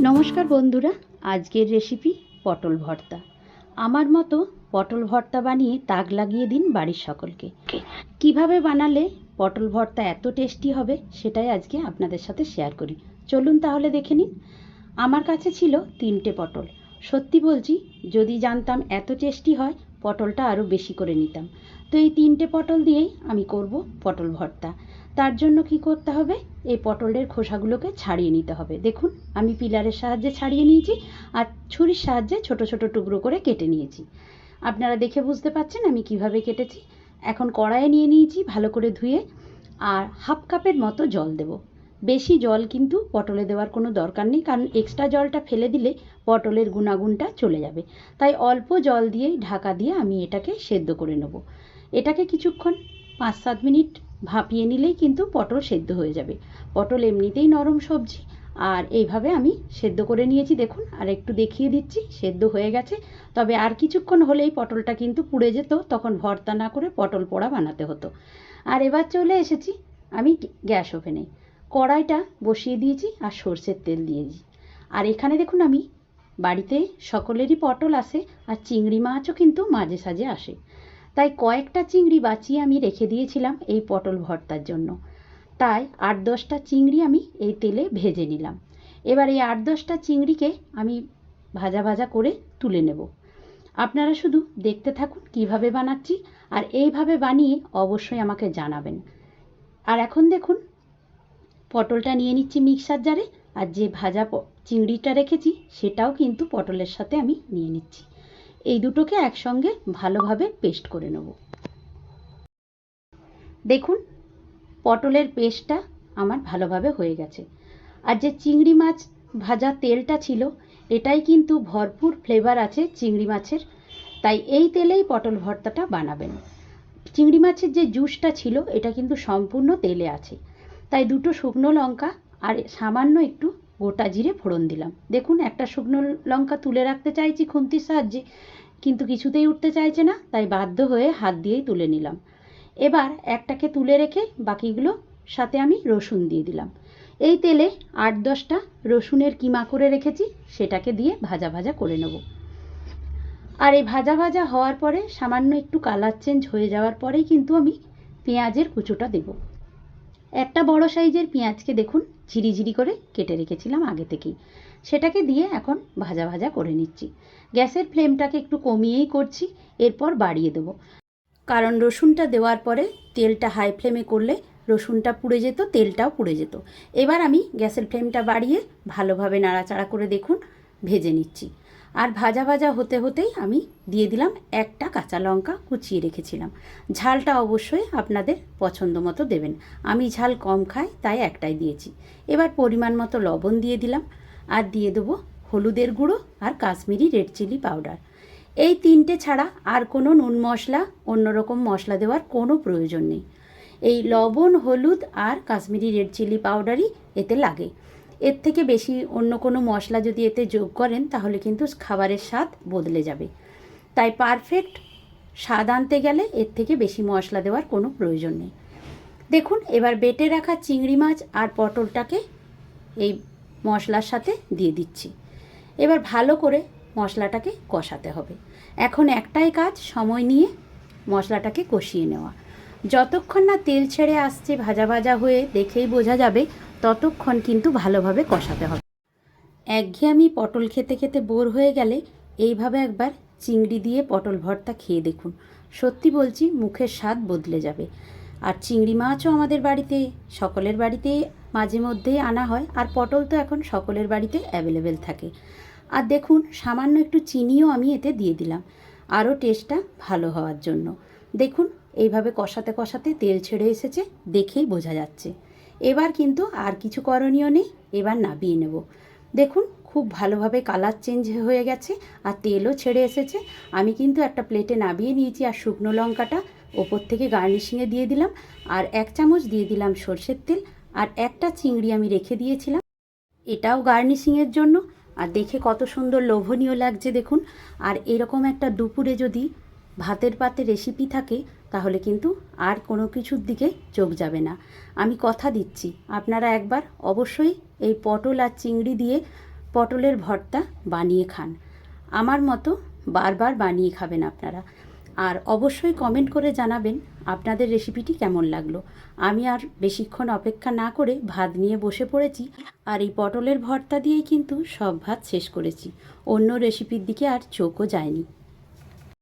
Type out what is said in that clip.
নমস্কার বন্ধুরা, আজকের রেসিপি পটল ভর্তা। আমার মতো পটল ভর্তা বানিয়ে তাক লাগিয়ে দিন বাড়ির সকলকে। কীভাবে বানালে পটল ভর্তা এত টেস্টি হবে সেটাই আজকে আপনাদের সাথে শেয়ার করি। চলুন তাহলে দেখে নিন। আমার কাছে ছিল তিনটে পটল। সত্যি বলছি, যদি জানতাম এত টেস্টি হয়, পটলটা আরও বেশি করে নিতাম। তো এই তিনটে পটল দিয়েই আমি করব পটল ভর্তা। তার জন্য কি করতে হবে? এই পটলের খোসাগুলোকে ছাড়িয়ে নিতে হবে। দেখুন, আমি পিলারের সাহায্যে ছাড়িয়ে নিয়েছি আর ছুরির সাহায্যে ছোট ছোট টুকরো করে কেটে নিয়েছি। আপনারা দেখে বুঝতে পাচ্ছেন আমি কীভাবে কেটেছি। এখন কড়াইয়ে নিয়ে নিয়েছি ভালো করে ধুয়ে আর হাফ কাপের মতো জল দেব। বেশি জল কিন্তু পটলে দেওয়ার কোনো দরকার নেই, কারণ এক্সট্রা জলটা ফেলে দিলে পটলের গুণাগুণটা চলে যাবে। তাই অল্প জল দিয়েই ঢাকা দিয়ে আমি এটাকে সেদ্ধ করে নেব। এটাকে কিছুক্ষণ পাঁচ সাত মিনিট ভাপিয়ে নিলেই কিন্তু পটল সেদ্ধ হয়ে যাবে। পটল এমনিতেই নরম সবজি, আর এইভাবে আমি সেদ্ধ করে নিয়েছি। দেখুন, আর একটু দেখিয়ে দিচ্ছি, সেদ্ধ হয়ে গেছে। তবে আর কিছুক্ষণ হলেই পটলটা কিন্তু পুড়ে যেত, তখন ভর্তা না করে পটল পোড়া বানাতে হতো। আর এবার চলে এসেছি আমি গ্যাস ওভেনে। কড়াইটা বসিয়ে দিয়েছি আর সর্ষের তেল দিয়েছি আর এখানে দেখুন আমি বাড়িতে সকলেরই পটল আসে, আর চিংড়ি মাছও কিন্তু মাঝে সাঝে আসে। তাই কয়েকটা চিংড়ি বাঁচিয়ে আমি রেখে দিয়েছিলাম এই পটল ভর্তার জন্য। তাই আট দশটা চিংড়ি আমি এই তেলে ভেজে নিলাম। এবার এই আট দশটা চিংড়িকে আমি ভাজা ভাজা করে তুলে নেব। আপনারা শুধু দেখতে থাকুন কীভাবে বানাচ্ছি আর এইভাবে বানিয়ে অবশ্যই আমাকে জানাবেন। আর এখন দেখুন, পটলটা নিয়ে নিচ্ছি মিক্সার জারে আর যে ভাজা চিংড়িটা রেখেছি সেটাও কিন্তু পটলের সাথে আমি নিয়ে নিচ্ছি। এই দুটোকে একসঙ্গে ভালোভাবে পেস্ট করে নেব। দেখুন, পটলের পেস্টটা আমার ভালোভাবে হয়ে গেছে। আর যে চিংড়ি মাছ ভাজা তেলটা ছিল, এটাই কিন্তু ভরপুর ফ্লেভার আছে চিংড়ি মাছের, তাই এই তেলেই পটল ভর্তাটা বানাবেন। চিংড়ি মাছের যে জুসটা ছিল, এটা কিন্তু সম্পূর্ণ তেলে আছে। তাই দুটো শুকনো লঙ্কা আর সামান্য একটু গোটা জিরে ফোড়ন দিলাম। দেখুন, একটা শুকনো লঙ্কা তুলে রাখতে চাইছি খুন্তির সাহায্যে, কিন্তু কিছুতেই উঠতে চাইছে না, তাই বাধ্য হয়ে হাত দিয়েই তুলে নিলাম। এবার একটাকে তুলে রেখে বাকিগুলো সাথে আমি রসুন দিয়ে দিলাম। এই তেলে আট দশটা রসুনের কিমা করে রেখেছি, সেটাকে দিয়ে ভাজা ভাজা করে নেব। আর এই ভাজা ভাজা হওয়ার পরে সামান্য একটু কালার চেঞ্জ হয়ে যাওয়ার পরেই কিন্তু আমি পেঁয়াজের কুচোটা দেব। একটা বড় সাইজের পেঁয়াজকে দেখুন, ঝিরিঝিরি করে কেটে রেখেছিলাম আগে থেকেই। সেটাকে দিয়ে এখন ভাজা ভাজা করে নিচ্ছি। গ্যাসের ফ্লেমটাকে একটু কমিয়েই করছি, এরপর বাড়িয়ে দেবো। কারণ রসুনটা দেওয়ার পরে তেলটা হাই ফ্লেমে করলে রসুনটা পুড়ে যেত, তেলটাও পুড়ে যেত। এবার আমি গ্যাসের ফ্লেমটা বাড়িয়ে ভালোভাবে নাড়াচাড়া করে দেখুন, ভেজে নিচ্ছি। আর ভাজা ভাজা হতে হতেই আমি দিয়ে দিলাম একটা কাঁচা লঙ্কা কুচিয়ে রেখেছিলাম। ঝালটা অবশ্যই আপনাদের পছন্দ মতো দেবেন। আমি ঝাল কম খাই, তাই একটাই দিয়েছি। এবার পরিমাণ মতো লবণ দিয়ে দিলাম আর দিয়ে দেবো হলুদের গুঁড়ো আর কাশ্মীরি রেড চিলি পাউডার। এই তিনটে ছাড়া আর কোনো নুন মশলা, অন্যরকম মশলা দেওয়ার কোনো প্রয়োজন নেই। এই লবণ, হলুদ আর কাশ্মীরি রেড চিলি পাউডারই এতে লাগে। এর থেকে বেশি অন্য কোনো মশলা যদি এতে যোগ করেন, তাহলে কিন্তু খাবারের স্বাদ বদলে যাবে। তাই পারফেক্ট স্বাদ আনতে গেলে এর থেকে বেশি মশলা দেওয়ার কোনো প্রয়োজন নেই। দেখুন, এবার বেটে রাখা চিংড়ি মাছ আর পটলটাকে এই মশলার সাথে দিয়ে দিচ্ছি। এবার ভালো করে মশলাটাকে কষাতে হবে। এখন একটাই কাজ, সময় নিয়ে মশলাটাকে কষিয়ে নেওয়া। যতক্ষণ না তেল ছেড়ে আসছে ভাজা ভাজা হয়ে, দেখেই বোঝা যাবে ততক্ষণ কিন্তু ভালোভাবে কষাতে হবে। একঘেয়েমি পটল খেতে খেতে বোর হয়ে গেলে এইভাবে একবার চিংড়ি দিয়ে পটল ভর্তা খেয়ে দেখুন। সত্যি বলছি, মুখের স্বাদ বদলে যাবে। আর চিংড়ি মাছও আমাদের বাড়িতে, সকলের বাড়িতে মাঝে মধ্যেই আনা হয়, আর পটল তো এখন সকলের বাড়িতে অ্যাভেলেবেল থাকে। আর দেখুন, সামান্য একটু চিনিও আমি এতে দিয়ে দিলাম। আরও টেস্টটা ভালো হওয়ার জন্য। দেখুন, এইভাবে কষাতে কষাতে তেল ছেড়ে এসেছে, দেখেই বোঝা যাচ্ছে। এবার কিন্তু আর কিছু করণীয় নেই, এবার নাবিয়ে নেব। দেখুন, খুব ভালোভাবে কালার চেঞ্জ হয়ে গেছে আর তেলও ছেড়ে এসেছে। আমি কিন্তু একটা প্লেটে নাবিয়ে নিয়েছি আর শুকনো লঙ্কাটা, ওপর থেকে গার্নিশিংয়ে দিয়ে দিলাম আর এক চামচ দিয়ে দিলাম সর্ষের তেল আর একটা চিংড়ি আমি রেখে দিয়েছিলাম। এটাও গার্নিশিংয়ের জন্য আর দেখে কত সুন্দর লোভনীয় লাগছে দেখুন। আর এরকম একটা দুপুরে যদি ভাতের পাতে রেসিপি থাকে, তাহলে কিন্তু আর কোনো কিছুর দিকে চোখ যাবে না। আমি কথা দিচ্ছি, আপনারা একবার অবশ্যই এই পটল আর চিংড়ি দিয়ে পটলের ভর্তা বানিয়ে খান। আমার মতো বারবার বানিয়ে খাবেন আপনারা। আর অবশ্যই কমেন্ট করে জানাবেন আপনাদের রেসিপিটি কেমন লাগল। আমি আর বেশিক্ষণ অপেক্ষা না করে ভাত নিয়ে বসে পড়েছি আর এই পটলের ভর্তা দিয়েই কিন্তু সব ভাত শেষ করেছি। অন্য রেসিপির দিকে আর চোখও যায়নি।